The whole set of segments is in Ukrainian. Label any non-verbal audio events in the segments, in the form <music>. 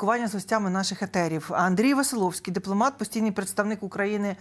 спілкування з гостями наших етерів. Андрій Василовський, дипломат, постійний представник України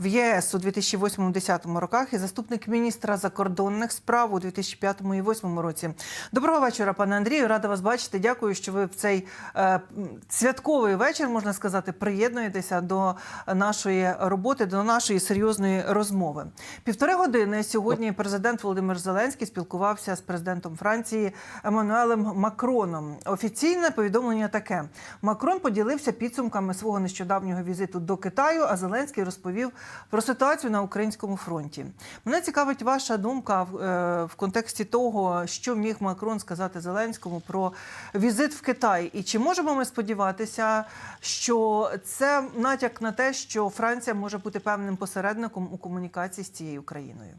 в ЄС у 2008-2010 роках і заступник міністра закордонних справ у 2005 і 2008 році. Доброго вечора, пане Андрію. Рада вас бачити. Дякую, що ви в цей е, святковий вечір, можна сказати, приєднуєтеся до нашої роботи, до нашої серйозної розмови. Півтори години сьогодні президент Володимир Зеленський спілкувався з президентом Франції Еммануелем Макроном. Офіційне повідомлення таке: Макрон поділився підсумками свого нещодавнього візиту до Китаю, а Зеленський розповів про ситуацію на українському фронті. Мене цікавить ваша думка в, е, в контексті того, що міг Макрон сказати Зеленському про візит в Китай, і чи можемо ми сподіватися, що це натяк на те, що Франція може бути певним посередником у комунікації з цією країною?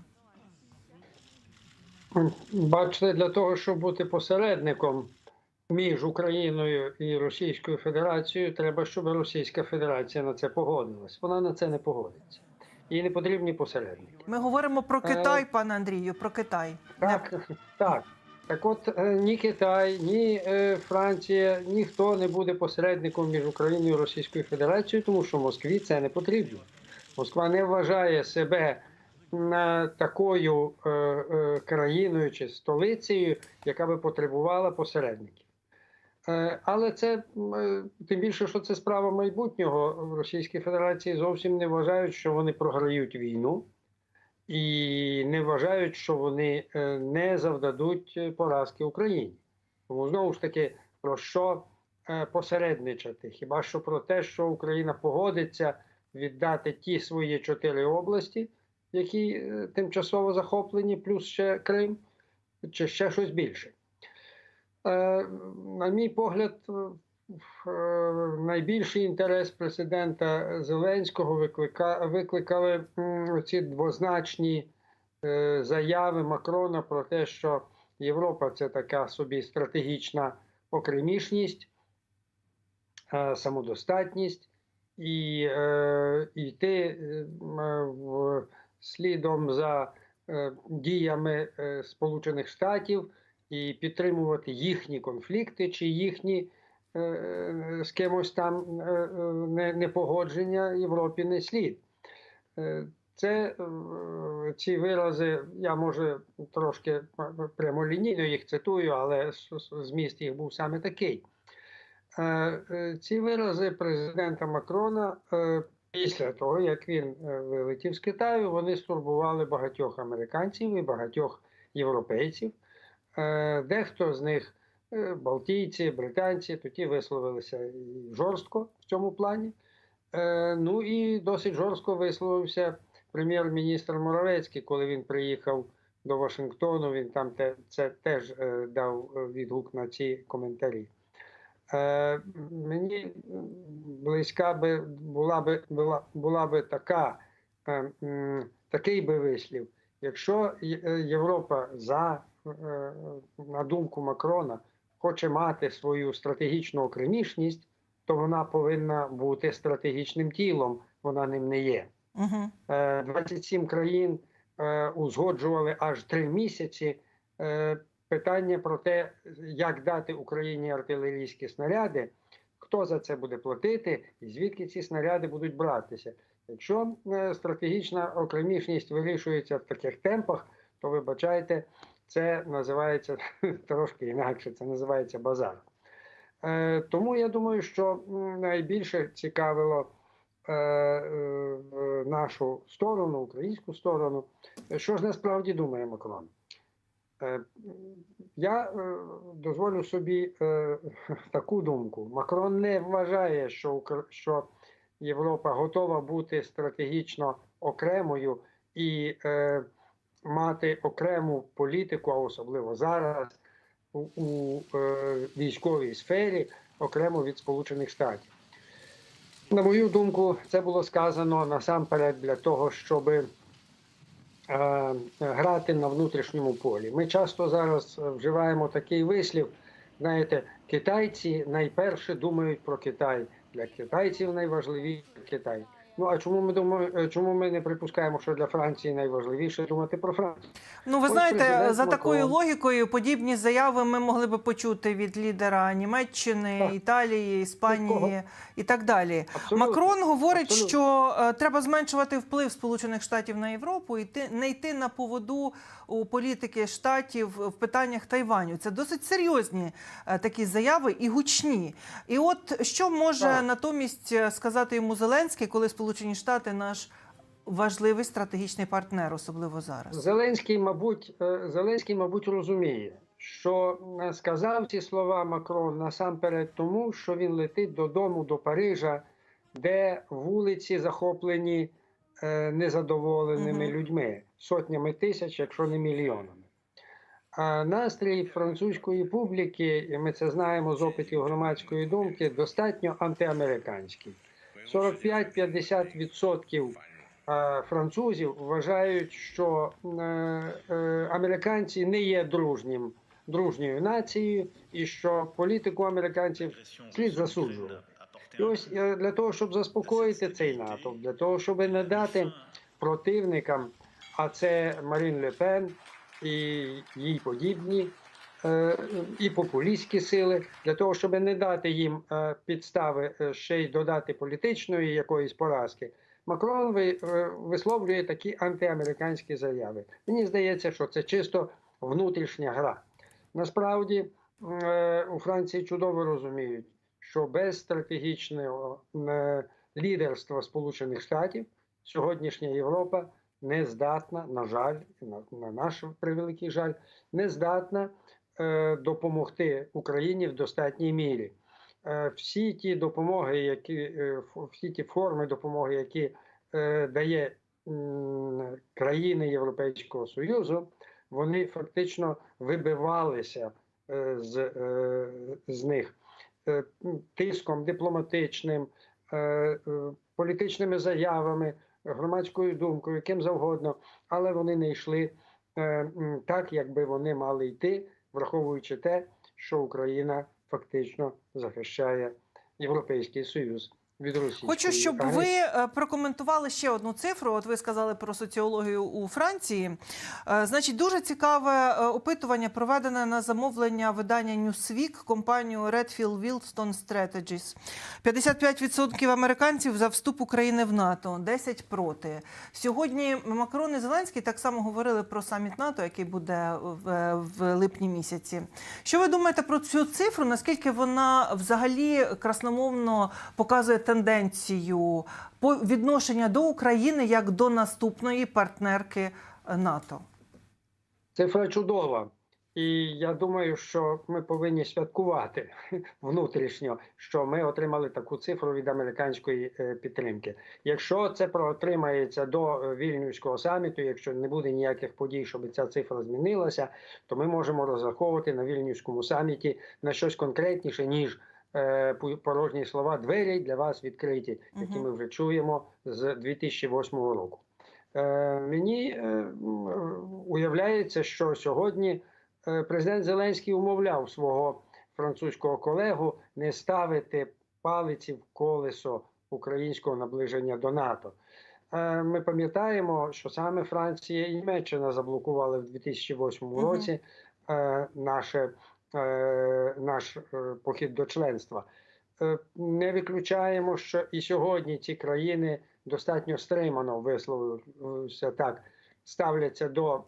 Бачите, для того, щоб бути посередником між Україною і Російською Федерацією, треба, щоб Російська Федерація на це погодилась. Вона на це не погодиться. Їй не потрібні посередники. Ми говоримо про Е, Китай, пане Андрію, про Китай. Так, <laughs> так. Так от е, ні Китай, ні е, Франція, ніхто не буде посередником між Україною і Російською Федерацією, тому що Москві це не потрібно. Москва не вважає себе е, такою країною чи столицею, яка би потребувала посередників. Е, Але це е, тим більше, що це справа майбутнього в Російській Федерації зовсім не вважають, що вони програють війну і не вважають, що вони е, не завдадуть поразки Україні. Тому знову ж таки, про що посередничати? Хіба що про те, що Україна погодиться віддати ті свої чотири області, які тимчасово захоплені, плюс ще Крим, чи ще щось більше. Е, На мій погляд, е, найбільший інтерес президента Зеленського виклика, викликали ці двозначні е, заяви Макрона про те, що Європа це така собі стратегічна окремішність, е, самодостатність, і е, йти е, слідом за е, діями е, Сполучених Штатів і підтримувати їхні конфлікти чи їхні е, з кимось там е, е, не- непогодження Європі не слід. Е, Це е, ці вирази, я може трошки прямолінійно їх цитую, але зміст їх був саме такий. Е, е, Ці вирази президента Макрона е, після того, як він е, вилетів з Китаю, вони стурбували багатьох американців і багатьох європейців. Е, Дехто з них, е, балтійці, британці, тоді висловилися жорстко в цьому плані. Е, Ну і досить жорстко висловився прем'єр-міністр Моровецький, коли він приїхав до Вашингтону. Він там те, це теж дав відгук на ці коментарі. Мені близька би була би була, була би така, такий би вислів. Якщо Європа за на думку Макрона хоче мати свою стратегічну окремішність, то вона повинна бути стратегічним тілом. Вона ним не є. Угу. Е, 27 країн е, узгоджували аж три місяці е, питання про те, як дати Україні артилерійські снаряди, хто за це буде платити і звідки ці снаряди будуть братися. Якщо е, стратегічна окремішність вирішується в таких темпах, то вибачайте, це називається <laughs> трошки інакше, це називається базар. Е, Тому я думаю, що найбільше цікавило е, нашу сторону, українську сторону, що ж насправді думає Макрон. Е, Я дозволю собі <laughs> таку думку. Макрон не вважає, що, Європа готова бути стратегічно окремою і мати окрему політику, а особливо зараз у, у е, військовій сфері, окремо від Сполучених Штатів. На мою думку, це було сказано насамперед для того, щоб е, грати на внутрішньому полі. Ми часто зараз вживаємо такий вислів. Знаєте, китайці найперше думають про Китай. Для китайців найважливіше Китай. Ну а чому ми думаємо, е, чому ми не припускаємо, що для Франції найважливіше думати про Францію? Ну, ви Ось знаєте, за такою Макрон. логікою подібні заяви ми могли би почути від лідера Німеччини, Так. Італії, Іспанії і так далі. Абсолютно. Макрон говорить, Абсолютно. що е, треба зменшувати вплив Сполучених Штатів на Європу і ти- не йти на поводу у політики штатів в питаннях Тайваню. Це досить серйозні е, такі заяви і гучні. І от що може Так. натомість сказати йому Зеленський, коли Сполучені Штати наш важливий стратегічний партнер, особливо зараз? Зеленський, мабуть, е, Зеленський, мабуть, розуміє, що е, сказав ці слова Макрон насамперед тому, що він летить додому до Парижа, де вулиці захоплені е, незадоволеними Мгм. людьми, сотнями тисяч, якщо не мільйонами. А настрій французької публіки, і ми це знаємо з опитів громадської думки, достатньо антиамериканський. 45-50% е, французів вважають, що е, е, американці не є дружнім, дружньою нацією, і що політику американців слід засуджувати. І ось для того, щоб заспокоїти цей натовп, для того, щоб не дати противникам, а це Марін Ле Пен і їй подібні, і популістські сили, для того, щоб не дати їм е, підстави е, ще й додати політичної якоїсь поразки. Макрон е, висловлює такі антиамериканські заяви. Мені здається, що це чисто внутрішня гра. Насправді е, у Франції чудово розуміють, що без стратегічного е, лідерства Сполучених Штатів сьогоднішня Європа не здатна, на жаль, на, на наш превеликий жаль, не здатна е, допомогти Україні в достатній мірі. Е, всі ті допомоги, які е, всі ті форми допомоги, які е, дає країни Європейського Союзу, вони фактично вибивалися е, з, е, з них е, тиском дипломатичним, е, е, політичними заявами, громадською думкою, яким завгодно, але вони не йшли е, так, як би вони мали йти, враховуючи те, що Україна фактично захищає Європейський Союз від Росії. Хочу, щоб ви е, прокоментували ще одну цифру. От ви сказали про соціологію у Франції. Е, Значить, дуже цікаве е, опитування проведене на замовлення видання Newsweek компанією Redfield Wilston Strategies. 55% американців за вступ України в НАТО, 10 проти. Сьогодні Макрон і Зеленський так само говорили про саміт НАТО, який буде в, в липні місяці. Що ви думаєте про цю цифру? Наскільки вона взагалі красномовно показує тенденцію по відношення до України як до наступної партнерки е, НАТО? Цифра чудова. І я думаю, що ми повинні святкувати <laughs> внутрішньо, що ми отримали таку цифру від американської е, підтримки. Якщо це проотримається до е, вільнюського саміту, якщо не буде ніяких подій, щоб ця цифра змінилася, то ми можемо розраховувати на вільнюському саміті на щось конкретніше, ніж порожні слова двері для вас відкриті, які ми вже чуємо з 2008 року. Е, мені е, е, уявляється, що сьогодні е, президент Зеленський умовляв свого французького колегу не ставити палиці в колесо українського наближення до НАТО. Е, Ми пам'ятаємо, що саме Франція і Німеччина заблокували в 2008 році е, наше, е, наш е, похід до членства. Е, Не виключаємо, що і сьогодні ці країни достатньо стримано висловився так, ставляться до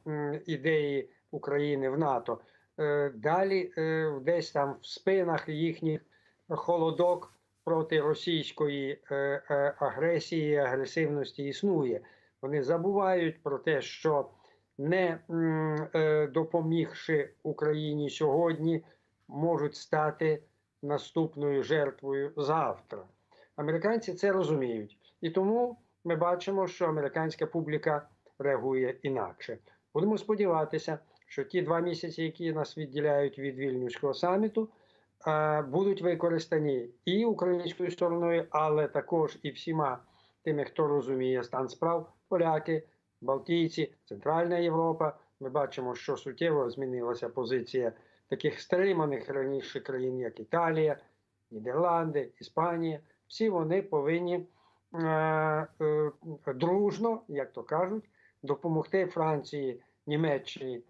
ідеї України в НАТО. Е, Далі е, десь там в спинах їхніх холодок проти російської е, е, агресії, агресивності існує. Вони забувають про те, що не е, допомігши Україні сьогодні, можуть стати наступною жертвою завтра. Американці це розуміють. І тому ми бачимо, що американська публіка реагує інакше. Будемо сподіватися, що ті два місяці, які нас відділяють від вільнюського саміту, е, будуть використані і українською стороною, але також і всіма тими, хто розуміє стан справ, поляки, Балтійці, Центральна Європа. Ми бачимо, що суттєво змінилася позиція таких стриманих раніше країн, як Італія, Нідерланди, Іспанія. Всі вони повинні е, е, дружно, як то кажуть, допомогти Франції, Німеччині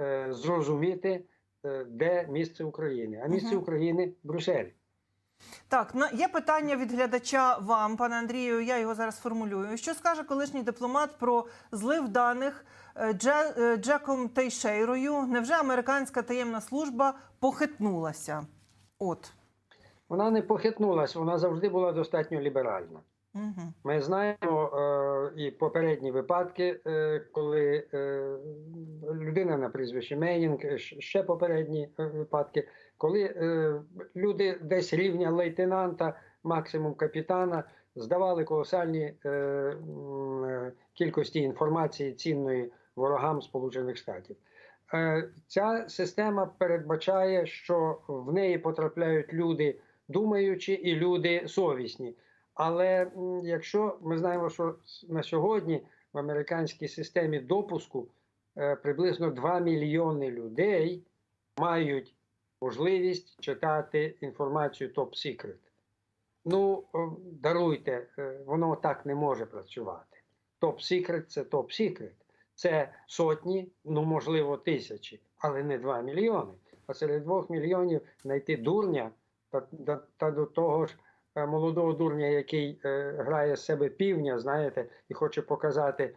е, зрозуміти, е, де місце України. А місце. України в Брюсселі. Так, на є питання від глядача вам, пане Андрію. Я його зараз формулюю. Що скаже колишній дипломат про злив даних е, Дже, е, Джеком Тейшейрою? Невже американська таємна служба похитнулася? От. Вона не похитнулася, вона завжди була достатньо ліберальна. Угу. Ми знаємо е, і попередні випадки, е, коли е, людина на прізвище Мейнінг, е, ще попередні випадки, коли е, люди десь рівня лейтенанта, максимум капітана, здавали колосальні е, е, кількості інформації цінної ворогам Сполучених Штатів. Е, Ця система передбачає, що в неї потрапляють люди думаючі і люди совісні. Але якщо ми знаємо, що на сьогодні в американській системі допуску е, приблизно 2 мільйони людей мають можливість читати інформацію топ Secret. Ну, даруйте, е, воно так не може працювати. Топ Secret – це топ Secret. Це сотні, ну можливо, тисячі, але не 2 мільйони. А серед 2 мільйонів знайти дурня та, та, та до того ж е, молодого дурня, який е, грає з себе півня, знаєте, і хоче показати е,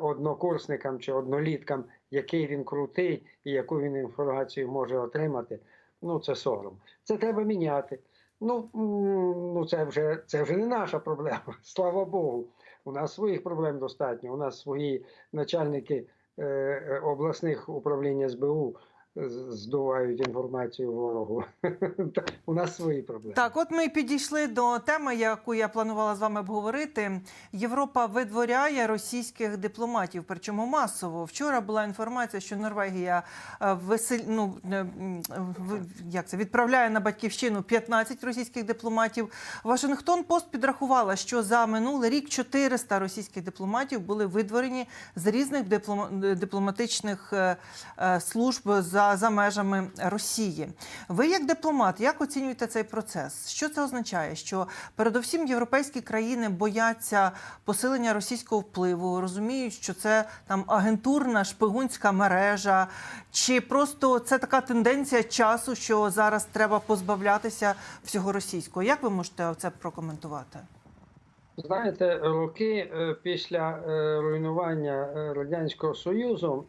однокурсникам чи одноліткам, який він крутий і яку він інформацію може отримати. Ну, це сором. Це треба міняти. Ну, ну це вже це вже не наша проблема. <laughs> Слава Богу. У нас своїх проблем достатньо. У нас свої начальники е, е, обласних управління СБУ здувають інформацію ворогу. <laughs> У нас свої проблеми. Так, от ми підійшли до теми, яку я планувала з вами обговорити. Європа видворяє російських дипломатів, причому масово. Вчора була інформація, що Норвегія е, весель... ну, е, як це, відправляє на батьківщину 15 російських дипломатів. Вашингтон Пост підрахувала, що за минулий рік 400 російських дипломатів були видворені з різних диплома- дипломатичних е, служб за, за межами Росії. Ви, як дипломат, як оцінюєте цей процес? Що це означає? Що передовсім європейські країни бояться посилення російського впливу, розуміють, що це там агентурна шпигунська мережа, чи просто це така тенденція часу, що зараз треба позбавлятися всього російського? Як ви можете це прокоментувати? Знаєте, роки е, після е, руйнування е, Радянського Союзу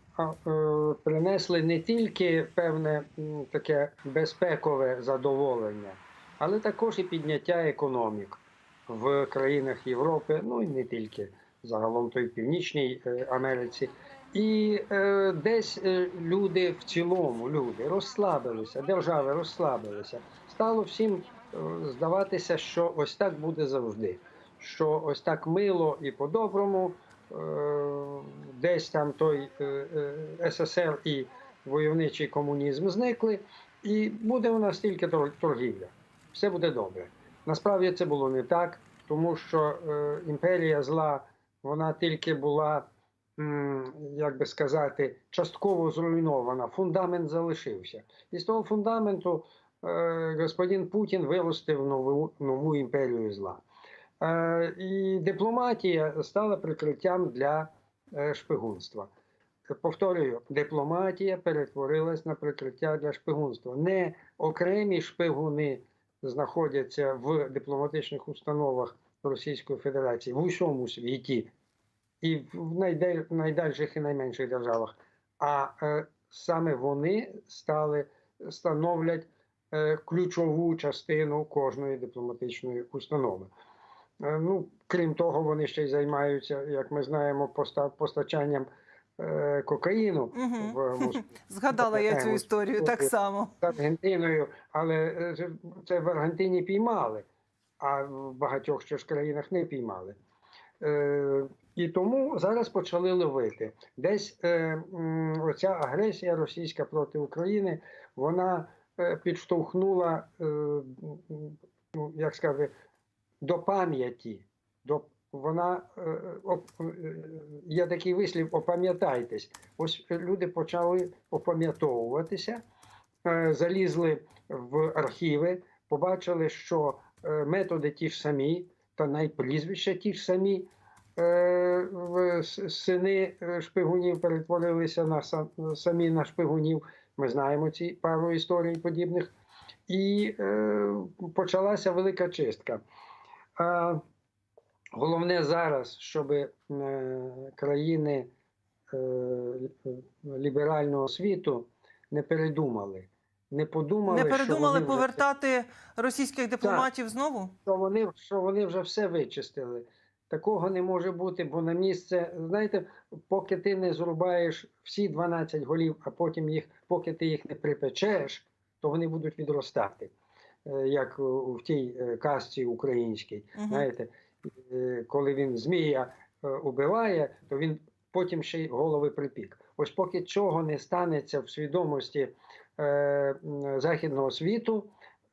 принесли не тільки певне таке безпекове задоволення, але також і підняття економік в країнах Європи, ну і не тільки загалом то й в Північній е, Америці. І е, десь е, люди в цілому люди розслабилися, держави розслабилися. Стало всім е, здаватися, що ось так буде завжди що ось так мило і по-доброму, десь там той е, е, СССР і войовничий комунізм зникли, і буде у нас тільки торгівля. Все буде добре. Насправді це було не так, тому що е, імперія зла вона тільки була, як би сказати, частково зруйнована. Фундамент залишився. І з того фундаменту е, господин Путін виростив нову, нову імперію зла. Е, І дипломатія стала прикриттям для е, шпигунства. Повторюю, дипломатія перетворилась на прикриття для шпигунства. Не окремі шпигуни знаходяться в дипломатичних установах Російської Федерації в усьому світі і в найдальших і найменших державах. А е, саме вони стали становлять ключову частину кожної дипломатичної установи. Е, Ну, крім того, вони ще й займаються, як ми знаємо, поста- постачанням е, кокаїну Мгм. в Москву <laughs> Згадала я цю історію так само. з Аргентиною, але е, це- в Аргентині піймали, а в багатьох ще ж країнах не піймали. І тому зараз почали ловити. Десь оця агресія російська проти України, вона підштовхнула, ну, як сказати, до пам'яті. До, вона е, оп, е, є такий вислів, опам'ятайтесь. Ось люди почали опам'ятовуватися, е, залізли в архіви, побачили, що е, методи ті ж самі, та найпрізвища ті ж самі е, сини е, шпигунів перетворилися на самі на шпигунів. Ми знаємо ці пару історій подібних. І е, почалася велика чистка. А головне зараз, щоб е, країни е, ліберального світу не передумали. Не подумали, Не передумали що вони вже повертати російських дипломатів знову? що вони, що вони вже все вичистили. Такого не може бути, бо на місце, знаєте, поки ти не зрубаєш всі 12 голів, а потім їх, поки ти їх не припечеш, то вони будуть відростати. Е, Як в тій е, казці українській. Мгм. Знаєте, е, коли він змія убиває, то він потім ще й голови припік. Ось поки цього не станеться в свідомості е, західного світу,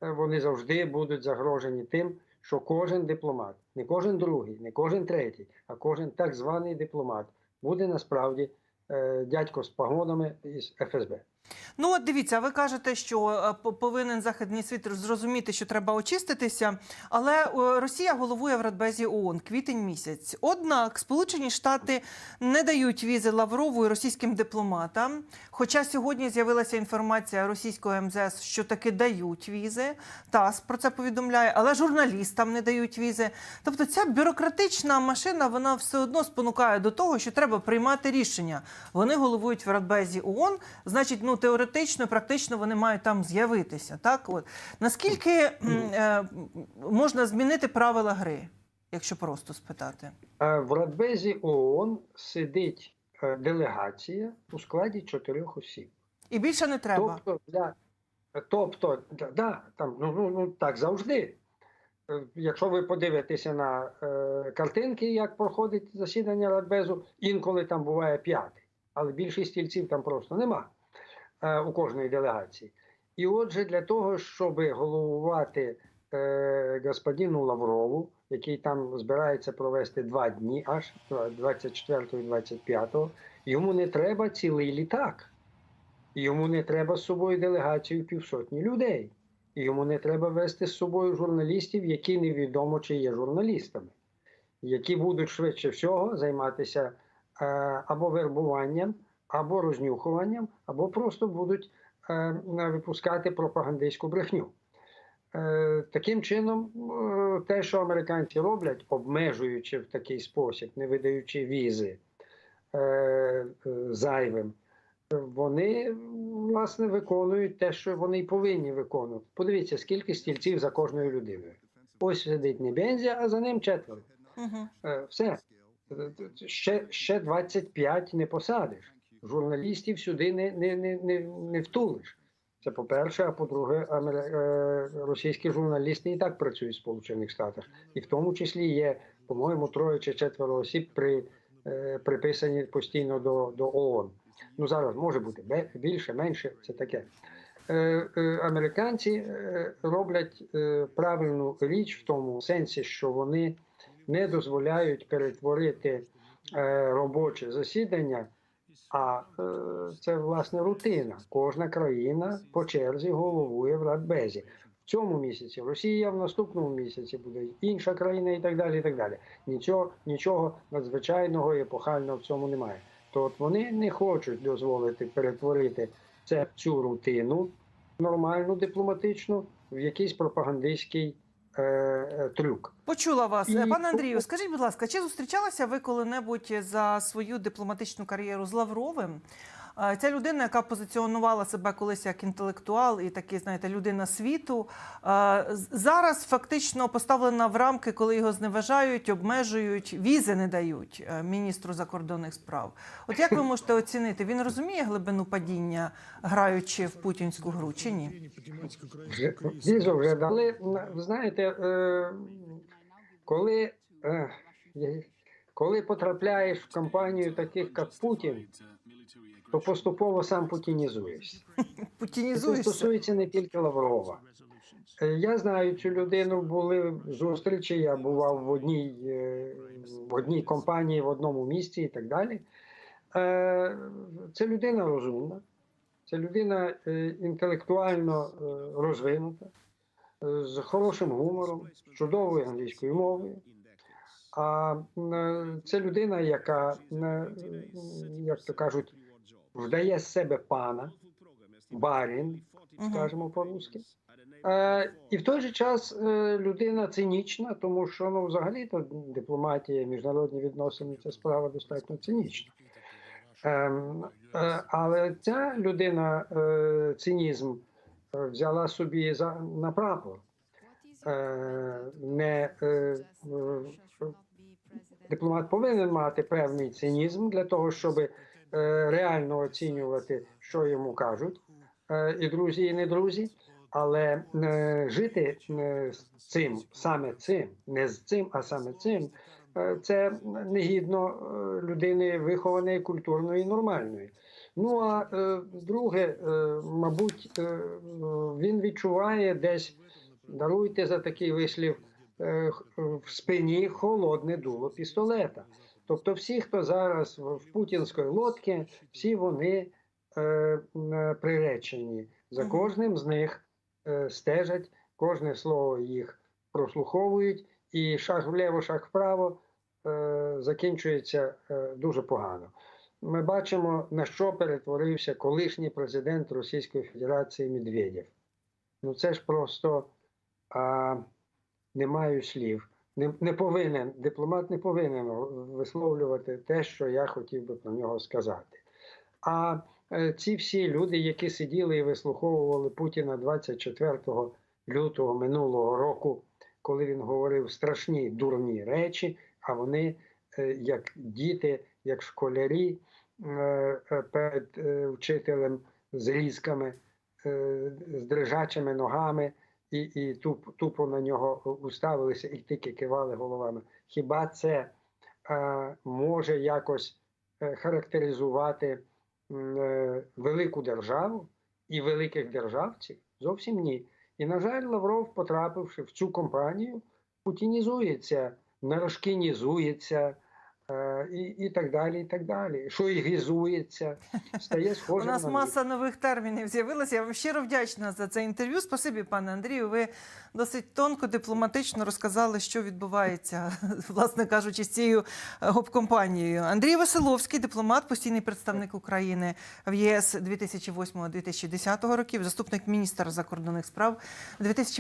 вони завжди будуть загрожені тим, що кожен дипломат, не кожен другий, не кожен третій, а кожен так званий дипломат буде насправді е, дядько з погонами із ФСБ. Ну от дивіться, ви кажете, що е, повинен західний світ зрозуміти, що треба очиститися. Але е, Росія головує в Радбезі ООН квітень місяць. Однак Сполучені Штати не дають візи Лаврову і російським дипломатам. Хоча сьогодні з'явилася інформація російського МЗС, що таки дають візи. ТАСС про це повідомляє, але журналістам не дають візи. Тобто ця бюрократична машина вона все одно спонукає до того, що треба приймати рішення. Вони головують в Радбезі ООН, значить, ну теоретично, практично вони мають там з'явитися. Так, от наскільки е, можна змінити правила гри, якщо просто спитати? Е, В Радбезі ООН сидить е, делегація у складі чотирьох осіб. І більше не треба. Тобто, для, тобто да, там, ну, ну, ну, так завжди. Якщо ви подивитеся на е, картинки, як проходить засідання Радбезу, інколи там буває п'ятий, але більшість стільців там просто нема е, у кожної делегації. І отже, для того, щоб головувати е, господину Лаврову, який там збирається провести два дні, аж 24 і 25, йому не треба цілий літак. Йому не треба з собою делегацію півсотні людей. Йому не треба вести з собою журналістів, які невідомо чи є журналістами, які будуть швидше всього займатися е, або вербуванням, або рознюхуванням, або просто будуть е, випускати пропагандистську брехню. Е, таким чином, е, те, що американці роблять, обмежуючи в такий спосіб, не видаючи візи е, е, зайвим, вони власне виконують те, що вони й повинні виконувати. Подивіться, скільки стільців за кожною людиною. Ось сидить Небензя, а за ним четверо. Угу. Все. Ще, ще 25 не посадиш. Журналістів сюди не, не, не, не, не втулиш. Це по-перше, а по-друге, е, російські журналісти і так працюють в Сполучених Штатах. І в тому числі є, по-моєму, троє чи четверо осіб при, е, приписані постійно до, до ООН. Ну зараз може бути більше, менше, це таке. Е, Американці роблять правильну річ в тому сенсі, що вони не дозволяють перетворити робоче засідання, а е, це власне рутина. Кожна країна по черзі головує в Радбезі. В цьому місяці Росія, в наступному місяці буде інша країна і так далі. І так далі. Нічого, нічого надзвичайного і епохального в цьому немає. То от вони не хочуть дозволити перетворити це цю рутину нормальну дипломатичну в якийсь пропагандистський трюк. Почула вас, І- пане Андрію. Скажіть, будь ласка, чи зустрічалися ви коли-небудь за свою дипломатичну кар'єру з Лавровим? Ця людина, яка позиціонувала себе колись як інтелектуал і такий, знаєте, людина світу, зараз фактично поставлена в рамки, коли його зневажають, обмежують, візи не дають е, міністру закордонних справ. От як ви можете оцінити, він розуміє глибину падіння, граючи в путінську гру, чи ні? Візу вже дали. Ви знаєте, е, коли, е, коли потрапляєш в компанію таких, як Путін, то поступово сам <laughs> путінізуєшся. Це стосується не тільки Лаврова. Е, Я знаю цю людину, були зустрічі, я бував в одній, е, в одній компанії, в одному місці і так далі. Е, Це людина розумна, це людина інтелектуально розвинута. з хорошим гумором, з чудовою англійською мовою. А це людина, яка, як то кажуть, вдає з себе пана, барін, скажімо по-русски. Е, і в той же час е, людина цинічна, тому що ну, взагалі то дипломатія, міжнародні відносини це справа достатньо цинічна. Ем, е, але ця людина е, цинізм е, взяла собі за на прапор. Е, не е, дипломат повинен мати певний цинізм для того, щоб реально оцінювати, що йому кажуть, е, і друзі, і не друзі. Але е, жити е, з цим, саме цим, не з цим, а саме цим, е, це негідно е, людини вихованої, культурної, нормальної. Ну а е, друге, е, мабуть, е, е, він відчуває десь, даруйте за такий вислів, е, в спині холодне дуло пістолета. Тобто, всі, хто зараз в путінської лодці, всі вони е, приречені. За кожним з них е, стежать, кожне слово їх прослуховують, і шаг вліво, шаг вправо е, закінчується е, дуже погано. Ми бачимо, на що перетворився колишній президент Російської Федерації Медведєв. Ну це ж просто а, не маю слів. Не, не повинен, дипломат не повинен висловлювати те, що я хотів би про нього сказати. А е, ці всі люди, які сиділи і вислуховували Путіна 24 лютого минулого року, коли він говорив страшні дурні речі, а вони, е, як діти, як школярі е, е, перед е, вчителем з різками, е, з дрижачими ногами, і, і туп, тупо на нього уставилися і тільки кивали головами. Хіба це е, може якось е, характеризувати е, велику державу і великих державців? Зовсім ні. І, на жаль, Лавров, потрапивши в цю компанію, путінізується, нарошкінізується. Е, І, і так далі, і так далі. Що і гізується, стає <laughs> У нас на маса нових термінів з'явилася. Я вам щиро вдячна за це інтерв'ю. Спасибі, пане Андрію. Ви досить тонко, дипломатично розказали, що відбувається, <laughs> власне кажучи, з цією е, гоп-компанією. Андрій Василовський, дипломат, постійний представник України в ЄС 2008-2010 років, заступник міністра закордонних справ 2005